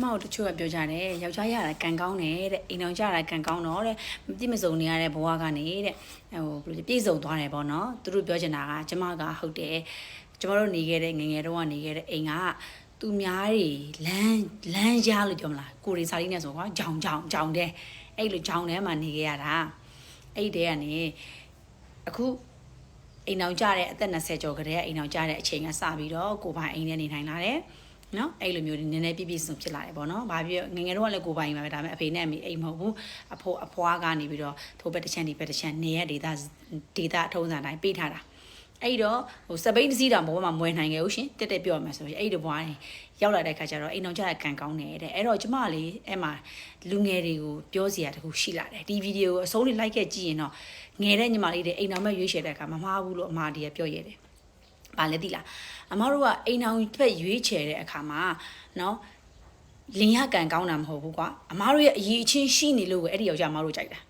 မတို့တချို့ကပြောကြတယ်ယောက်ျားရတာကန်ကောင်းတယ်တဲ့အိမ်အောင်ကြတာကန်ကောင်းတော့တဲ့မပြည့်မစုံနေရတဲ့ဘဝကနေတဲ့ဟိုဘယ်လိုလဲပြည့်စုံသွားတယ်ပေါ့နော်သူတို့ပြောချင်တာကကျမကဟုတ်တယ်ကျမတို့နေခဲ့တဲ့ငယ်ငယ်တော့ကနေခဲ့တဲ့အိမ်ကသူများတွေလမ်းလမ်းရလို့ပြောမလားကိုရီစာလေးနဲ့ဆိုကွာဂျောင်ဂျောင်ဂျောင်တဲ့အဲ့လိုဂျောင်ထဲမှာနေခဲ့ရတာအဲ့ဒီတဲကနေအခုအိမ်အောင်ကြတဲ့အသက်20ကျော်ကလေးကအိမ်အောင်ကြတဲ့အချိန်ကစပြီးတော့ကိုပိုင်အိမ်ထဲနေနိုင်လာတယ် နော်အဲ့လိုမျိုးနည်းနည်းပြည့်ပြည့်စုံဖြစ်လာတယ်ပေါ့နော်။ဘာဖြစ်ငယ်ငယ်တော့လည်းကိုပိုင်ပါပဲဒါပေမဲ့အဖေနဲ့အမေအိမ်မဟုတ်ဘူး။အဖိုးအဖွားကနေပြီးတော့ထိုးဘက်တစ်ချမ်းဒီဘက်တစ်ချမ်းနေရဒေတာဒေတာထုံးစံတိုင်းပေးထားတာ။အဲ့တော့ဟိုစပိန်တစ်စီးတောင်ဘောမှာမွေနိုင်ခဲ့ဘူးရှင်တက်တက်ပြောရမယ်ဆိုရင်အဲ့ဒီဘွားနေရောက်လာတဲ့ခါကျတော့အိမ်အောင်ကြတဲ့ကန်ကောင်းတယ်တဲ့အဲ့တော့ကျမလေးအဲ့မှာလူငယ်တွေကိုပြောစရာတခုရှိလာတယ်ဒီဗီဒီယိုကိုအဆုံးလေးလိုက်ခဲ့ကြည့်ရင်တော့ငယ်တဲ့ညီမလေးတွေအိမ်အောင်မဲ့ရွေးချယ်တဲ့အခါမမှားဘူးလို့အမဒီကပြောရတယ်။ ဘာလဲသိလား။အမတို့ကအိမ်အောင်ဖက်ရွေးချယ်တဲ့အခါမှာနော်လင်ရကန်ကောင်းတာမဟုတ်ဘူးကွာ။အမတို့ရဲ့အရေးအချင်းရှိနေလို့ပဲအဲ့ဒီယောက်ျားအမတို့ကြိုက်တာ။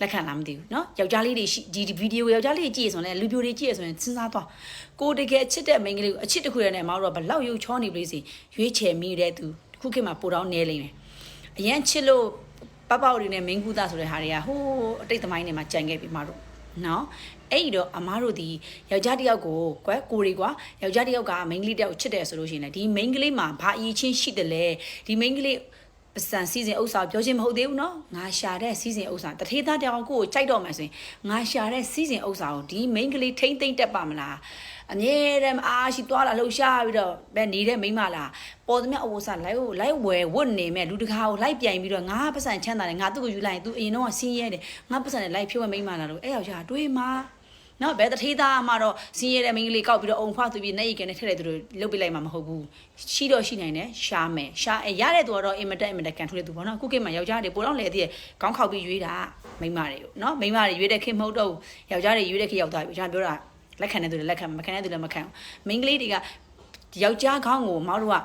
လက်ခံလားမသိဘူးเนาะယောက်ျားလေးတွေရှိဒီဗီဒီယိုယောက်ျားလေးကြည့်ရဆိုရင်လည်းလူပြိုတွေကြည့်ရဆိုရင်စဉ်းစားသွားကိုတကယ်ချစ်တဲ့မိန်းကလေးကိုအချစ်တစ်ခုတည်းနဲ့အမတို့ကဘလောက်ရုပ်ချောနေပလေးစီရွေးချယ်မိတဲ့သူတစ်ခုခေတ်မှာပိုတော့နေလိမ့်မယ်အရန်ချစ်လို့ပပတွေနဲ့မင်းကူသားဆိုတဲ့ဟာတွေကဟိုးအတိတ်သမိုင်းတွေမှာကြံခဲ့ပြီမတို့ နော်အဲ့ဒီတော့အမားတို့ဒီယောက်ျားတစ်ယောက်ကိုကွယ်ကိုရီကွာယောက်ျားတစ်ယောက်ကမိန်းကလေးတစ်ယောက်ချစ်တယ်ဆိုလို့ရှိရင်လည်းဒီမိန်းကလေးမှာဘာအရေးချင်းရှိတယ်လဲဒီမိန်းကလေးပစံစီစဉ်ဥစ္စာပြောချင်းမဟုတ်သေးဘူးเนาะငါရှာတဲ့စီစဉ်ဥစ္စာတထေးသားတောင်ကိုကိုကြိုက်တော့မှဆိုရင်ငါရှာတဲ့စီစဉ်ဥစ္စာကိုဒီမိန်းကလေးထိမ့်သိမ့်တက်ပါမလား အမြဲတမ်းအားရှိသွားလာလှုပ်ရှားပြီးတော့ပဲနေတဲ့မိန်းမလားပေါ်သမျှအဝတ်စားလိုက်ကိုလိုက်ဝယ်ဝတ်နေမဲ့လူတကာကိုလိုက်ပြိုင်ပြီးတော့ငါပစံချမ်းသာတယ်ငါသူ့ကိုယူလိုက်ရင် तू အရင်တော့ဆင်းရဲတယ်ငါပစံနဲ့လိုက်ဖြုတ်မဲ့မိန်းမလားလို့အဲ့ယောက်ျားတွေးမှာနော်ဘယ်တထေးသားမှတော့စင်းရဲတဲ့မိန်းကလေးကောက်ပြီးတော့အုံဖွားသူပြီးနေရီကနေထည့်တဲ့သူတို့လုတ်ပြလိုက်မှာမဟုတ်ဘူးရှိတော့ရှိနိုင်တယ်ရှားမယ်ရှားအဲရတဲ့သူကတော့အင်မတက်အင်မတက်ကန်ထူတဲ့သူပေါ့နော်ခုခေတ်မှာယောက်ျားတွေပိုတော့လေတည်းခေါင်းခောက်ပြီးရွေးတာမိန်းမတွေကိုနော်မိန်းမတွေရွေးတဲ့ခေတ်မဟုတ်တော့ဘူးယောက်ျားတွေရွေးတဲ့ခေတ်ရောက်သွားပြီကျွန်တော်ပြောတာ လက်ခံတဲ့သူလည်းလက်ခံမခံတဲ့သူလည်းမခံဘူးမိန်းကလေးတွေကယောက်ျားခေါင်းကိုမောင်တို့က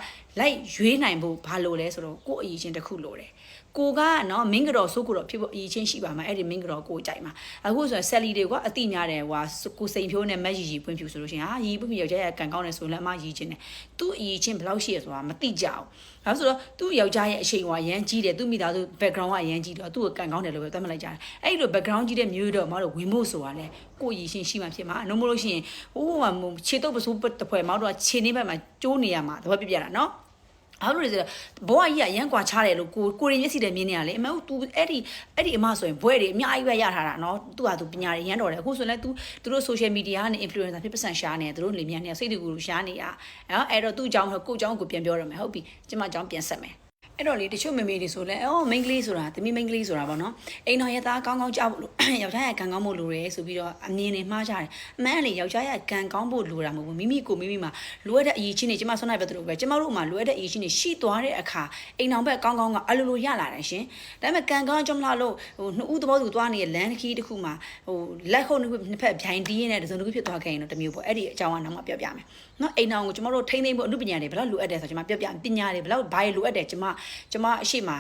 လိုက်ရွေးနိုင်ဖို့ဘာလို့လဲဆိုတော့ကိုယ့်အရေးချင်းတစ်ခုလိုတယ်ကိုကနော်မင်းကတော့စိုးကိုတော့ဖြစ်ဖို့အရေးချင်းရှိပါမှာအဲ့ဒီမင်းကတော့ကိုကြိုက်မှာအခုဆိုရင်ဆက်လီတွေကအတိညာတယ်ဟိုကိုစိန်ဖြိုးနဲ့မက်ရီရီပွင့်ဖြူဆိုလို့ရှိရင်ဟာရီပွင့်ဖြူယောက်ျားရဲ့ကန်ကောင်းတယ်ဆိုရင်လည်းအမရီချင်းတယ်သူ့အရေးချင်းဘယ်လောက်ရှိရဆိုတာမသိကြအောင်ဒါဆိုတော့သူ့ယောက်ျားရဲ့အချိန်ကအရန်ကြီးတယ်သူ့မိသားစု background ကအရန်ကြီးတော့သူ့ကိုကန်ကောင်းတယ်လို့ပဲသတ်မှတ်လိုက်ကြတယ်အဲ့လို background ကြီးတဲ့မျိုးတော့မတို့ဝင်ဖို့ဆိုတာလေကိုရည်ရှင်ရှိမှဖြစ်မှာအလုံးမလို့ရှိရင်ဟိုးဟိုခြေတုပ်ပစိုးတစ်ဖွဲမောက်တော့ခြေနေဘက်မှာကျိုးနေရမှာတပတ်ပြပြတာနော် ဘာလို့လဲဆိုတော့ဘဝကြီးကရမ်းကွာချတယ်လို့ကိုကိုရင်မျက်စိတည်းမြင်နေရလေအမေက तू အဲ့ဒီအဲ့ဒီအမဆိုရင်ဘွဲတွေအများကြီးပဲရထားတာနော်သူ့ဟာသူပညာတွေရမ်းတော်တယ်အခုဆိုရင်လည်း तू သူတို့ social media နဲ့ influencer ဖြစ်ပတ်စံရှားနေတယ်သူတို့လေမြန်နေစိတ်တူကူရှားနေတာနော်အဲ့တော့သူ့အကြောင်းကိုကိုအကြောင်းကိုပြန်ပြောရမယ်ဟုတ်ပြီကျမအကြောင်းပြန်ဆက်မယ် အဲ့တော့လေတချို့မမေတွေဆိုလဲအော်မိန်းကလေးဆိုတာတမီးမိန်းကလေးဆိုတာပေါ့နော်အိမ်တော်ရဲ့သားကောင်းကောင်းကြောက်ဖို့လို့ယောက်ျားရဲ့ကံကောင်းဖို့လိုတယ်ဆိုပြီးတော့အမြင်တွေမှားကြတယ်အမှန်လေယောက်ျားရဲ့ကံကောင်းဖို့လိုတာမဟုတ်ဘူးမိမိကိုမိမိမှာလိုအပ်တဲ့အရေးချင်းတွေကျမဆွမ်းနိုင်ပဲတို့ပဲကျမတို့မှာလိုအပ်တဲ့အရေးချင်းတွေရှိသွားတဲ့အခါအိမ်တော်ဘက်ကောင်းကောင်းကအလိုလိုရလာတယ်ရှင်ဒါပေမဲ့ကံကောင်းကြောင့်မလားလို့ဟိုနှစ်ဦးသဘောတူသွားနေတဲ့လမ်းတစ်ခီးတစ်ခုမှာဟိုလက်ခုပ်နှစ်ဖက်ဗျိုင်တီးရင်းနဲ့တစုံတစ်ခုဖြစ်သွားခဲ့ရင်တော့တမျိုးပေါ့အဲ့ဒီအကြောင်းကနောက်မှပြောပြမယ်နော်အိမ်တော်ကိုကျမတို့ထိမ့်သိမ့်ဖို့အမှုပညာတွေဘယ်လောက်လိုအပ်တယ်ဆိုတော့ကျမပြောပြပညာတွေဘယ်လောက်ဘာတွေလိုအပ်တယ်ကျမကျမအရှိမ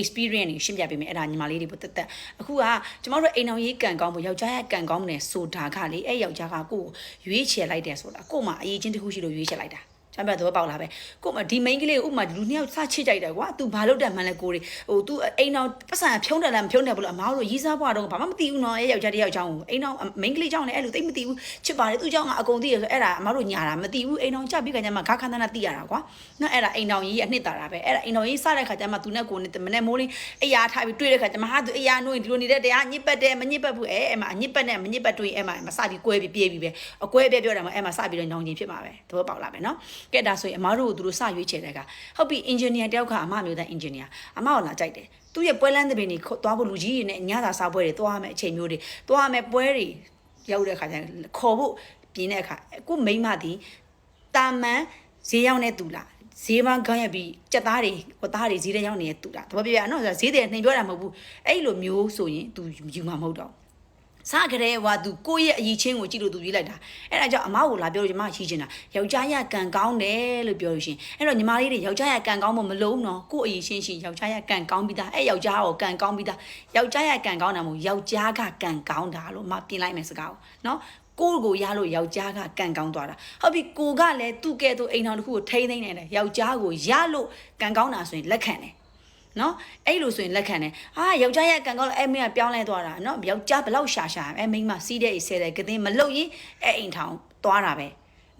experience တွေရှင်းပြပေးမယ်အဲ့ဒါညီမလေးတွေပို့တက်တက်အခုကကျမတို့အိမ်အောင်ရေးကံကောင်းဖို့ယောက်ျားရဲ့ကံကောင်းတယ်ဆိုတာကလေအဲ့ယောက်ျားကကိုယ်ရွေးချယ်လိုက်တယ်ဆိုတာကို့မှာအရေးချင်းတစ်ခုရှိလို့ရွေးချယ်လိုက်တာ ကျမ်းပြတော့ပေါက်လာပဲကို့မှာဒီ main ကလေးကိုဥမာလူနှစ်ယောက်စချစ်ကြိုက်တယ်ကွာ तू ဘာလုပ်တယ်မှန်းလဲကိုတွေဟို तू အိမ်အောင်ပတ်စံဖြုံးတယ်လားမဖြုံးတယ်ဘလို့အမားတို့ရီးစားဘွားတော့ဘာမှမသိဘူးနော်အဲ့ယောက်ျားတစ်ယောက်ချောင်းကိုအိမ်အောင် main ကလေးချောင်းလည်းအဲ့လိုသိမသိဘူးချစ်ပါတယ်သူ့ချောင်းကအကုန်သိရဆိုအဲ့ဒါအမားတို့ညာတာမသိဘူးအိမ်အောင်ကြပြီးခါကျမှဂါခန္ဓနာသိရတာကွာနော်အဲ့ဒါအိမ်အောင်ကြီးအနှစ်တာတာပဲအဲ့ဒါအိမ်အောင်ကြီးစတဲ့ခါကျမှ तू နဲ့ကိုနဲ့မနဲ့မိုးလေးအရာထားပြီးတွေ့တဲ့ခါကျမှဟာ तू အရာနှိုးရင်ဒီလိုနေတဲ့တရားညစ်ပတ်တယ်မညစ်ပတ်ဘူးအဲအဲ့မှာညစ်ပတ်နဲ့မညစ်ပတ်တွေ့ရင်အဲ့မှာမစပြီးကွဲပြီးပြေးပြီးပဲအကွဲပြပြောတာမှအဲ့မှာစပြီးတော့ညောင်ချင်းဖြစ်မှာပဲသဘောပေါက်လာပဲနော် ကဲဒါဆိုရင်အမားတို့ကိုသူတို့စရွေးချယ်တဲ့ကဟုတ်ပြီ engineer တယောက်ကအမမျိုးသား engineer အမကိုလာကြိုက်တယ်သူ့ရဲ့ပွဲလန်းသဘင်တွေသွားဖို့လူကြီးတွေနဲ့ညစာစားပွဲတွေသွားရမယ်အချိန်မျိုးတွေသွားရမယ်ပွဲတွေရောက်တဲ့ခါကျရင်ခေါ်ဖို့ပြင်းတဲ့အခါအခုမိမသည်တာမန်ဈေးရောက်နေသူလားဈေးမခေါင်းရပြီးကြက်သားတွေဟိုသားတွေဈေးထဲရောက်နေတဲ့သူလားတပပြပြနော်ဈေးတွေနှိမ်ပြောတာမဟုတ်ဘူးအဲ့လိုမျိုးဆိုရင် तू ယူမှာမဟုတ်တော့ စကြတဲ့ဟွာသူကိုယ့်ရဲ့အရေးချင်းကိုကြည့်လို့သူပြေးလိုက်တာအဲ့ဒါကြောင့်အမကိုလာပြောလို့ညီမရှိချင်တာယောက်ျားရကံကောင်းတယ်လို့ပြောလို့ရှင်အဲ့တော့ညီမလေးတွေယောက်ျားရကံကောင်းဖို့မလုံးတော့ကိုယ့်အရေးချင်းရှိယောက်ျားရကံကောင်းပြီးသားအဲ့ယောက်ျားကိုကံကောင်းပြီးသားယောက်ျားရကံကောင်းတာမဟုတ်ယောက်ျားကကံကောင်းတာလို့မပြင်လိုက်မယ်စကားကိုနော်ကိုကိုရလို့ယောက်ျားကကန်ကောင်းသွားတာဟုတ်ပြီကိုကလည်းသူ့ကဲ့သို့အိမ်တော်တစ်ခုကိုထိမ့်သိမ့်နေတယ်ယောက်ျားကိုရလို့ကန်ကောင်းတာဆိုရင်လက်ခံတယ် နော်အဲ့လိုဆိုရင်လက်ခံတယ်အာယောက်ျားရဲ့ကန်ကောင်းလို့အဲ့မင်းကပြောင်းလဲသွားတာနော်ယောက်ျားဘလောက်ရှာရှာအဲ့မိန်းမစီးတဲ့အိဆဲတဲ့ကတင်းမလုတ်ရင်အဲ့အိမ်ထောင်သွားတာပဲ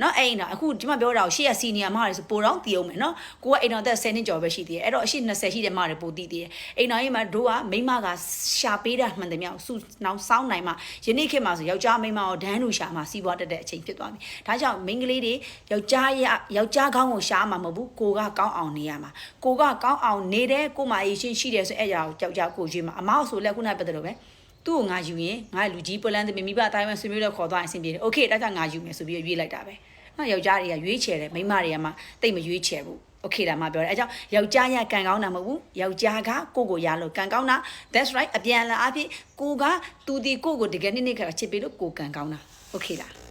နော်အဲ့အိမ်တော့အခုဒီမှာပြောတာကိုရှေ့ကစီနီယာမတွေဆိုပိုတော့တီအောင်မယ်နော်ကိုကအိမ်တော်သက်10နှစ်ကျော်ပဲရှိသေးတယ်အဲ့တော့အရှိ20ရှိတဲ့မတွေပိုတီးသေးတယ်အိမ်တော်ကြီးမှာတို့ကမိန်းမကရှာပေးတာမှန်တယ်မြောက်စုနောက်စောင်းနိုင်မှယနေ့ခေတ်မှာဆိုယောက်ျားမိန်းမကိုဒန်းလူရှာမှစီးပွားတက်တဲ့အချိန်ဖြစ်သွားပြီဒါကြောင့်မိန်းကလေးတွေယောက်ျားရယောက်ျားကောင်းကိုရှာမှာမဟုတ်ဘူးကိုကကောင်းအောင်နေရမှာကိုကကောင်းအောင်နေတဲ့ကိုမအရှင်ရှိတယ်ဆိုအဲ့ကြောင့်ယောက်ျားကိုရွေးမှာအမောက်ဆိုလက်ခုနကပြတယ်လို့ပဲသူ့ကိုငါယူရင်ငါလူကြီးပလန်သမီးမိဘအတိုင်းပဲဆွေမျိုးတော့ခေါ်သွားရင်အဆင်ပြေတယ်။ Okay ဒါကြောင့်ငါယူမယ်ဆိုပြီးရွေးလိုက်တာပဲ။ နော်ယောက်ျားတွေကရွေးချယ်တယ်မိန်းမတွေကမှတိတ်မရွေးချယ်ဘူး။ Okay ဒါမှပြောတယ်။အဲကြောင့်ယောက်ျားရကန်ကောင်းတာမဟုတ်ဘူး။ယောက်ျားကကိုကိုရလို့ကန်ကောင်းတာ That's right အပြန်လာအဖြစ်ကိုကသူဒီကိုကိုတကယ်နစ်နစ်ခါချစ်ပြီးလို့ကိုကန်ကောင်းတာ။ Okay လား။